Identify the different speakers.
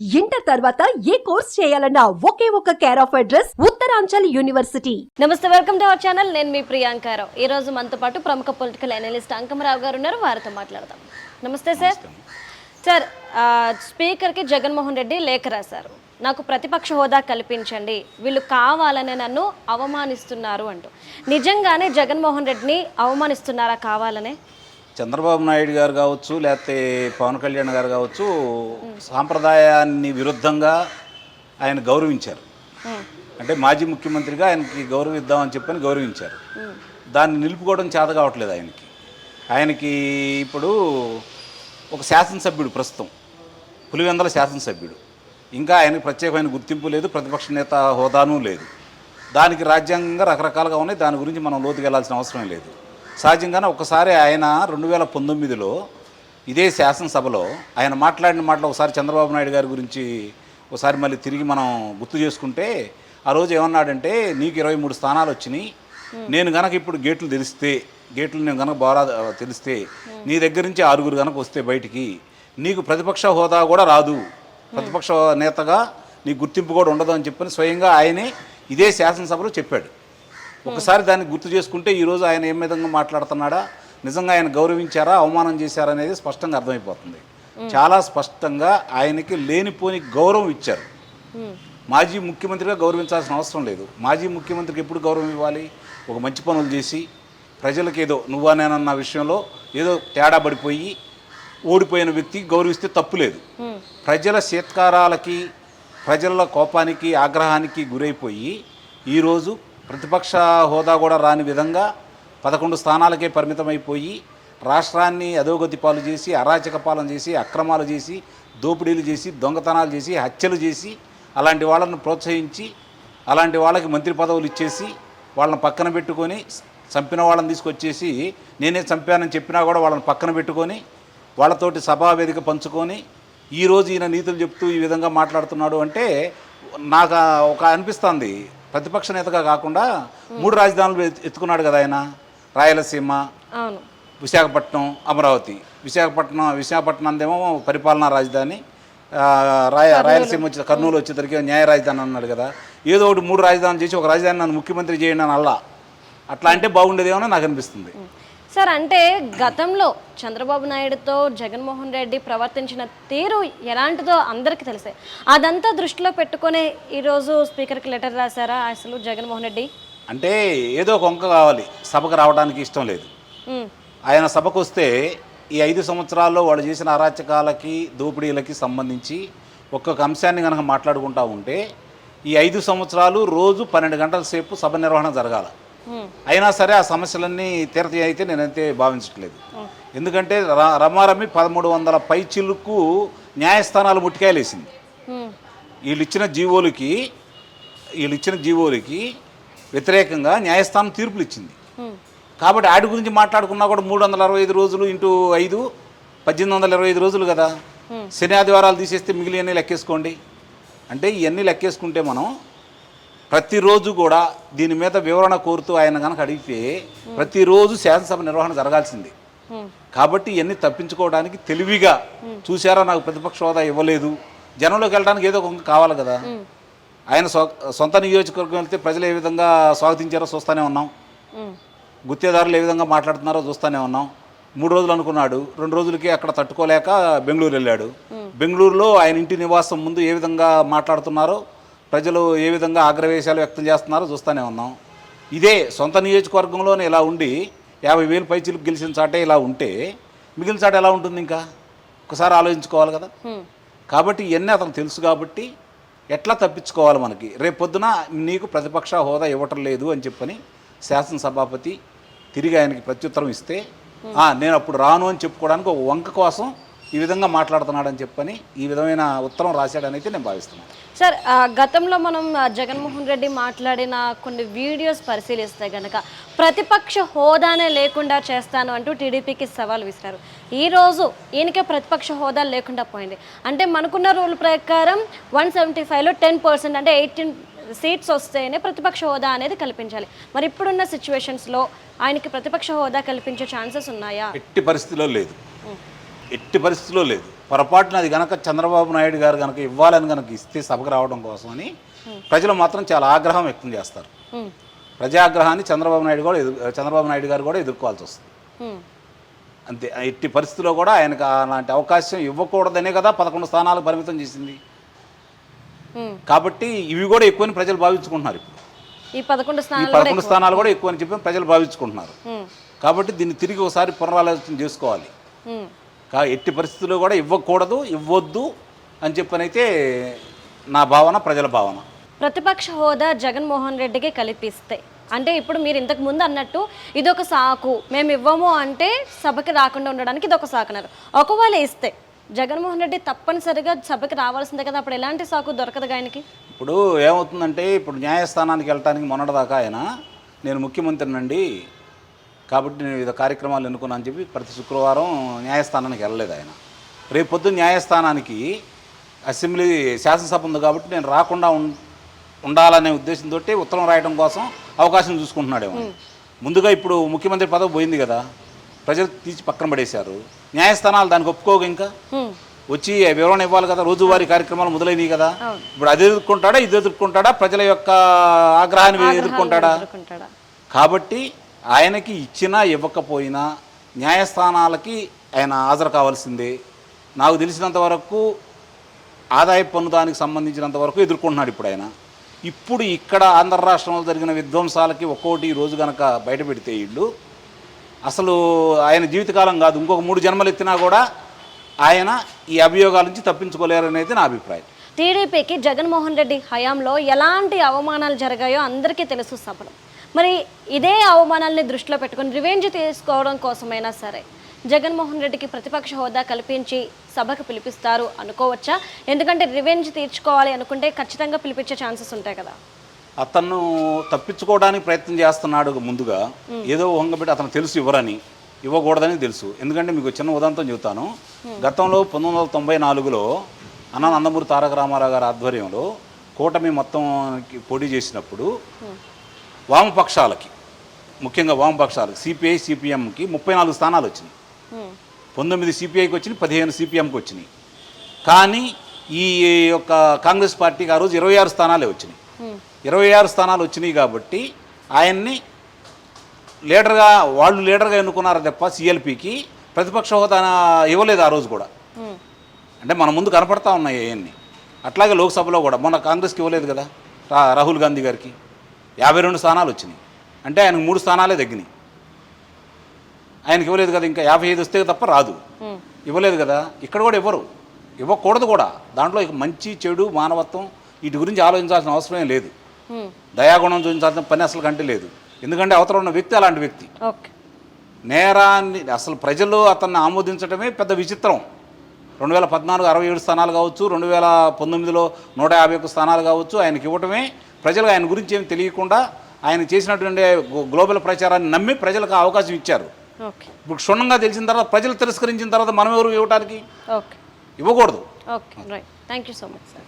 Speaker 1: Inter తర్వాత ఏ course చేయాలన్నా ఒకే ఒక care of address Uttaranchal university.
Speaker 2: నమస్తే వెల్కమ్ టు అవర్ ఛానల్ నేను మీ ప్రియాంకారావు ఈ రోజు మనతో పాటు ప్రముఖ పొలిటికల్ అనలిస్ట్ అంకమరావు గారు ఉన్నారు. వారితో మాట్లాడదాం. నమస్తే సార్ సార్ స్పీకర్కి జగన్మోహన్ రెడ్డి లేఖ రాశారు. నాకు ప్రతిపక్ష హోదా కల్పించండి. వీళ్ళు కావాలనే నన్ను అవమానిస్తున్నారు అంటూ. నిజంగానే జగన్మోహన్ రెడ్డిని అవమానిస్తున్నారా కావాలనే?
Speaker 3: చంద్రబాబు నాయుడు గారు కావచ్చు లేకపోతే పవన్ కళ్యాణ్ గారు కావచ్చు సాంప్రదాయాన్ని విరుద్ధంగా ఆయన గౌరవించారు. అంటే మాజీ ముఖ్యమంత్రిగా ఆయనకి గౌరవిద్దామని చెప్పని గౌరవించారు. దాన్ని నిలుపుకోవడం చేత కావట్లేదు ఆయనకి. ఆయనకి ఇప్పుడు ఒక శాసనసభ్యుడు ప్రస్తుతం పులివెందల శాసనసభ్యుడు. ఇంకా ఆయనకు ప్రత్యేకమైన గుర్తింపు లేదు ప్రతిపక్ష నేత హోదాను లేదు. దానికి రాజ్యాంగంగా రకరకాలుగా ఉన్నాయి దాని గురించి మనం లోతుకెళ్ళాల్సిన అవసరం లేదు. సహజంగానే ఒకసారి ఆయన రెండు వేల పంతొమ్మిదిలో ఇదే శాసనసభలో ఆయన మాట్లాడిన మాటలు ఒకసారి చంద్రబాబు నాయుడు గారి గురించి ఒకసారి మళ్ళీ తిరిగి మనం గుర్తు చేసుకుంటే ఆ రోజు ఏమన్నాడంటే నీకు ఇరవై మూడు స్థానాలు వచ్చినాయి. నేను గనక ఇప్పుడు గేట్లు తెలిస్తే గేట్లు నేను గనక బాగా తెలిస్తే నీ దగ్గర నుంచి ఆరుగురు గనక వస్తే బయటికి నీకు ప్రతిపక్ష హోదా కూడా రాదు. ప్రతిపక్ష నేతగా నీ గుర్తింపు కూడా ఉండదు అని చెప్పని స్వయంగా ఆయనే ఇదే శాసనసభలో చెప్పాడు. ఒకసారి దాన్ని గుర్తు చేసుకుంటే ఈరోజు ఆయన ఏ విధంగా మాట్లాడుతున్నాడా? నిజంగా ఆయన గౌరవించారా? అవమానం చేశారా అనేది స్పష్టంగా అర్థమైపోతుంది. చాలా స్పష్టంగా ఆయనకి లేనిపోని గౌరవం ఇచ్చారు. మాజీ ముఖ్యమంత్రిగా గౌరవించాల్సిన అవసరం లేదు. మాజీ ముఖ్యమంత్రికి ఎప్పుడు గౌరవం ఇవ్వాలి? ఒక మంచి పనులు చేసి ప్రజలకు ఏదో నువ్వా నేనన్న విషయంలో ఏదో తేడా పడిపోయి ఓడిపోయిన వ్యక్తికి గౌరవిస్తే తప్పు లేదు. ప్రజల శీత్కారాలకి ప్రజల కోపానికి ఆగ్రహానికి గురైపోయి ఈరోజు ప్రతిపక్ష హోదా కూడా రాని విధంగా పదకొండు స్థానాలకే పరిమితమైపోయి రాష్ట్రాన్ని అధోగతి పాలు చేసి అరాచక పాలన చేసి అక్రమాలు చేసి దోపిడీలు చేసి దొంగతనాలు చేసి హత్యలు చేసి అలాంటి వాళ్ళను ప్రోత్సహించి అలాంటి వాళ్ళకి మంత్రి పదవులు ఇచ్చేసి వాళ్ళని పక్కన పెట్టుకొని చంపిన వాళ్ళని తీసుకొచ్చేసి నేనే చంపానని చెప్పినా కూడా వాళ్ళని పక్కన పెట్టుకొని వాళ్ళతోటి సభా వేదిక పంచుకొని ఈరోజు ఈయన నీతులు చెప్తూ ఈ విధంగా మాట్లాడుతున్నాడు అంటే నాకు ఒక అనిపిస్తుంది. ప్రతిపక్ష నేతగా కాకుండా మూడు రాజధానులు ఎత్తు- ఎత్తుకున్నాడు కదా ఆయన. రాయలసీమ విశాఖపట్నం అమరావతి. విశాఖపట్నం విశాఖపట్నందేమో పరిపాలనా రాజధాని. రాయ రాయలసీమ వచ్చి కర్నూలు వచ్చేసరికి న్యాయ రాజధాని అన్నాడు కదా. ఏదో ఒకటి మూడు రాజధానులు చేసి ఒక రాజధాని నన్ను ముఖ్యమంత్రి చేయండి అని అల్లా. అట్లా అంటే బాగుండేదేమో నాకు అనిపిస్తుంది.
Speaker 2: సార్ అంటే గతంలో చంద్రబాబు నాయుడుతో జగన్మోహన్ రెడ్డి ప్రవర్తించిన తీరు ఎలాంటిదో అందరికీ తెలిసే. అదంతా దృష్టిలో పెట్టుకొని ఈరోజు స్పీకర్కి లెటర్ రాశారా అసలు జగన్మోహన్ రెడ్డి?
Speaker 3: అంటే ఏదో ఒక వంక కావాలి. సభకు రావడానికి ఇష్టం లేదు. ఆయన సభకు వస్తే ఈ ఐదు సంవత్సరాల్లో వాళ్ళు చేసిన అరాచకాలకి దోపిడీలకి సంబంధించి ఒక్కొక్క అంశాన్ని కనుక మాట్లాడుకుంటా ఉంటే ఈ ఐదు సంవత్సరాలు రోజు పన్నెండు గంటల సేపు సభ నిర్వహణ జరగాల. అయినా సరే ఆ సమస్యలన్నీ తీరతాయి అయితే నేనైతే భావించట్లేదు. ఎందుకంటే రమారమి పదమూడు వందల పై చిలుకు న్యాయస్థానాలు ముట్టికాయలేసింది. వీళ్ళు ఇచ్చిన జీవోలకి వీళ్ళు ఇచ్చిన జీవోలకి వ్యతిరేకంగా న్యాయస్థానం తీర్పులు ఇచ్చింది కాబట్టి ఆడి గురించి మాట్లాడుకున్నా కూడా మూడు వందల అరవై ఐదు రోజులు ఇంటూ ఐదు పద్దెనిమిది వందల ఇరవై ఐదు రోజులు కదా. శని ఆదివారాలు తీసేస్తే మిగిలిన లెక్కేసుకోండి. అంటే ఇవన్నీ లెక్కేసుకుంటే మనం ప్రతిరోజు కూడా దీని మీద వివరణ కోరుతూ ఆయన కనుక అడిగితే ప్రతిరోజు శాసనసభ నిర్వహణ జరగాల్సింది. కాబట్టి ఇవన్నీ తప్పించుకోవడానికి తెలివిగా చూసారా నాకు ప్రతిపక్ష హోదా ఇవ్వలేదు. జనంలోకి వెళ్ళడానికి ఏదో ఒక కావాలి కదా. ఆయన సొంత నియోజకవర్గం వెళ్తే ప్రజలు ఏ విధంగా స్వాగతించారో చూస్తూనే ఉన్నాం. గుత్తేదారులు ఏ విధంగా మాట్లాడుతున్నారో చూస్తూనే ఉన్నాం. మూడు రోజులు అనుకున్నాడు. రెండు రోజులకి అక్కడ తట్టుకోలేక బెంగళూరు వెళ్ళాడు. బెంగళూరులో ఆయన ఇంటి నివాసం ముందు ఏ విధంగా మాట్లాడుతున్నారో ప్రజలు ఏ విధంగా ఆగ్రవేశాలు వ్యక్తం చేస్తున్నారో చూస్తూనే ఉన్నాం. ఇదే సొంత నియోజకవర్గంలోనే ఇలా ఉండి యాభై వేలు పైచీలకు గెలిచిన చాటే ఇలా ఉంటే మిగిలిన చాట ఎలా ఉంటుంది ఇంకా? ఒకసారి ఆలోచించుకోవాలి కదా. కాబట్టి ఇవన్నీ అతను తెలుసు కాబట్టి ఎట్లా తప్పించుకోవాలి మనకి? రేపు పొద్దున నీకు ప్రతిపక్ష హోదా ఇవ్వటం లేదు అని చెప్పని శాసనసభాపతి తిరిగి ఆయనకి ప్రత్యుత్తరం ఇస్తే "ఆ, నేను అప్పుడు రాను అని చెప్పుకోవడానికి ఒక వంక కోసం ఈ విధంగా మాట్లాడుతున్నాడని చెప్పని ఈ విధమైన ఉత్తరం రాశాడని అయితే నేను భావిస్తున్నాను.
Speaker 2: సార్ గతంలో మనం జగన్మోహన్ రెడ్డి మాట్లాడిన కొన్ని వీడియోస్ పరిశీలిస్తే గనక ప్రతిపక్ష హోదానే లేకుండా చేస్తాను అంటూ టీడీపీకి సవాల్ విసిరారు. ఈ రోజు ఈయనకే ప్రతిపక్ష హోదా లేకుండా పోయింది. అంటే మనకున్న రూల్ ప్రకారం వన్ సెవెంటీ ఫైవ్లో టెన్ పర్సెంట్ అంటే ఎయిటీన్ సీట్స్ వస్తేనే ప్రతిపక్ష హోదా అనేది కల్పించాలి. మరి ఇప్పుడున్న సిచ్యువేషన్స్లో ఆయనకి ప్రతిపక్ష హోదా కల్పించే ఛాన్సెస్ ఉన్నాయా?
Speaker 3: ఎట్టి పరిస్థితిలో లేదు. ఎట్టి పరిస్థితిలో లేదు. పొరపాటున అది గనక చంద్రబాబు నాయుడు గారు గనక ఇవ్వాలని గనక ఇస్తే సభకు రావడం కోసమని ప్రజలు మాత్రం చాలా ఆగ్రహం వ్యక్తం చేస్తారు. ప్రజాగ్రహాన్ని చంద్రబాబు నాయుడు కూడా చంద్రబాబు నాయుడు గారు కూడా ఎదుర్కోవాల్సి వస్తుంది. అంతే ఎట్టి పరిస్థితుల్లో కూడా ఆయనకు అలాంటి అవకాశం ఇవ్వకూడదనే కదా పదకొండు స్థానాలు పరిమితం చేసింది. కాబట్టి ఇవి కూడా ఎక్కువని ప్రజలు భావించుకుంటున్నారు ఇప్పుడు.
Speaker 2: ఈ పదకొండు
Speaker 3: ఈ
Speaker 2: స్థానాలు కూడా
Speaker 3: పదకొండు స్థానాలు కూడా ఎక్కువ అని చెప్పి ప్రజలు భావించుకుంటున్నారు. కాబట్టి దీన్ని తిరిగి ఒకసారి పునరాలోచన చేసుకోవాలి. కా ఎట్టి పరిస్థితుల్లో కూడా ఇవ్వకూడదు ఇవ్వద్దు అని చెప్పనైతే నా భావన ప్రజల భావన.
Speaker 2: ప్రతిపక్ష హోదా జగన్మోహన్ రెడ్డికి కల్పిస్తే. అంటే ఇప్పుడు మీరు ఇంతకు ముందు అన్నట్టు ఇదొక సాకు మేము ఇవ్వము అంటే సభకి రాకుండా ఉండడానికి ఇదొక సాకు అన్నారు. ఒకవేళ ఇస్తే జగన్మోహన్ రెడ్డి తప్పనిసరిగా సభకి రావాల్సిందే కదా అప్పుడు ఎలాంటి సాకు దొరకదు ఆయనకి?
Speaker 3: ఇప్పుడు ఏమవుతుందంటే ఇప్పుడు న్యాయస్థానానికి వెళ్ళటానికి మొన్నటిదాకా ఆయన నేను ముఖ్యమంత్రినండి కాబట్టి నేను వివిధ కార్యక్రమాలు ఎన్నుకున్నాను అని చెప్పి ప్రతి శుక్రవారం న్యాయస్థానానికి వెళ్ళలేదు ఆయన. రేపు పొద్దున్న న్యాయస్థానానికి అసెంబ్లీ శాసనసభ ఉంది కాబట్టి నేను రాకుండా ఉండాలనే ఉద్దేశంతో ఉత్తరం రాయడం కోసం అవకాశం చూసుకుంటున్నాడేమో ముందుగా ఇప్పుడు ముఖ్యమంత్రి పదవి పోయింది కదా ప్రజలు తీసి పక్కన పడేశారు. న్యాయస్థానాలు దానికి ఒప్పుకోక ఇంకా. వచ్చి వివరణ ఇవ్వాలి కదా రోజువారీ కార్యక్రమాలు మొదలైనవి కదా? ఇప్పుడు అది ఎదుర్కొంటాడా ఇది ఎదుర్కొంటాడా ప్రజల యొక్క ఆగ్రహాన్ని ఎదుర్కొంటాడా? కాబట్టి ఆయనకి ఇచ్చినా ఇవ్వకపోయినా న్యాయస్థానాలకి ఆయన హాజరు కావాల్సిందే. నాకు తెలిసినంత వరకు ఆదాయ పన్ను దానికి సంబంధించినంత వరకు ఎదుర్కొంటున్నాడు ఇప్పుడు ఆయన. ఇప్పుడు ఇక్కడ ఆంధ్ర రాష్ట్రంలో జరిగిన విధ్వంసాలకి ఒక్కోటి రోజు కనుక బయట పెడితే అసలు ఆయన జీవితకాలం కాదు ఇంకొక మూడు జన్మలు ఎత్తినా కూడా ఆయన ఈ అభియోగాల నుంచి తప్పించుకోలేరనేది నా అభిప్రాయం.
Speaker 2: టీడీపీకి జగన్మోహన్ రెడ్డి హయాంలో ఎలాంటి అవమానాలు జరిగాయో అందరికీ తెలుసు సభలో. మరి ఇదే అవమానాల్ని దృష్టిలో పెట్టుకొని రివెంజ్ తీసుకోవడం కోసమైనా సరే జగన్మోహన్ రెడ్డికి ప్రతిపక్ష హోదా కల్పించి సభకు పిలిపిస్తారు అనుకోవచ్చా? ఎందుకంటే రివెంజ్ తీర్చుకోవాలి అనుకుంటే ఖచ్చితంగా పిలిపించే ఛాన్సెస్ ఉంటాయి కదా.
Speaker 3: అతను తప్పించుకోవడానికి ప్రయత్నం చేస్తున్నాడు ముందుగా. ఏదో వంగబెట్టి అతను తెలుసు ఇవ్వరని. ఇవ్వకూడదని తెలుసు. ఎందుకంటే మీకు చిన్న ఉదాంతం చెబుతాను. గతంలో పంతొమ్మిది వందల తొంభై నాలుగులో అన్న నందమూరి తారక రామారావు గారి ఆధ్వర్యంలో కూటమి మొత్తం పోటీ చేసినప్పుడు వామపక్షాలకి ముఖ్యంగా వామపక్షాలకి సిపిఐ సిపిఎంకి ముప్పై నాలుగు స్థానాలు వచ్చినాయి. పంతొమ్మిది సిపిఐకి వచ్చినాయి పదిహేను సిపిఎంకి వచ్చినాయి కానీ ఈ యొక్క కాంగ్రెస్ పార్టీకి ఆ రోజు ఇరవై ఆరు స్థానాలే వచ్చినాయి. ఇరవై ఆరు స్థానాలు వచ్చినాయి కాబట్టి ఆయన్ని లీడర్గా వాళ్ళు లీడర్గా ఎన్నుకున్నారు తప్ప సిఎల్పికి ప్రతిపక్ష హోదా ఇవ్వలేదు ఆ రోజు కూడా. అంటే మన ముందు కనపడతా ఉన్నాయి అవన్నీ అట్లాగే లోక్సభలో కూడా మొన్న కాంగ్రెస్కి ఇవ్వలేదు కదా రాహుల్ గాంధీ గారికి యాభై రెండు స్థానాలు వచ్చినాయి. అంటే ఆయనకు మూడు స్థానాలే తగ్గినాయి. ఆయనకి ఇవ్వలేదు కదా ఇంకా యాభై ఐదు వస్తే తప్ప రాదు. ఇవ్వలేదు కదా. ఇక్కడ కూడా ఇవ్వరు. ఇవ్వకూడదు కూడా. దాంట్లో ఇక మంచి చెడు మానవత్వం వీటి గురించి ఆలోచించాల్సిన అవసరమే లేదు. దయాగుణం చూపించాల్సిన పని అసలు కంటే లేదు. ఎందుకంటే అవతల ఉన్న వ్యక్తి అలాంటి వ్యక్తి. నేరాన్ని అసలు ప్రజలు అతన్ని ఆమోదించడమే పెద్ద విచిత్రం. రెండు వేల పద్నాలుగు అరవై ఏడు స్థానాలు కావచ్చు రెండు వేల పంతొమ్మిదిలో నూట యాభై ఒక్క స్థానాలు కావచ్చు ఆయనకి ఇవ్వటమే ప్రజలు ఆయన గురించి ఏమి తెలియకుండా ఆయన చేసినటువంటి గ్లో- గ్లోబల్ ప్రచారాన్ని నమ్మి ప్రజలకు అవకాశం ఇచ్చారు. ఇప్పుడు క్షుణ్ణంగా తెలిసిన తర్వాత ప్రజలు తిరస్కరించిన తర్వాత మనం ఎవరు ఇవ్వడానికి
Speaker 2: ఓకే.
Speaker 3: ఇవ్వకూడదు.
Speaker 2: Thank you so much sir.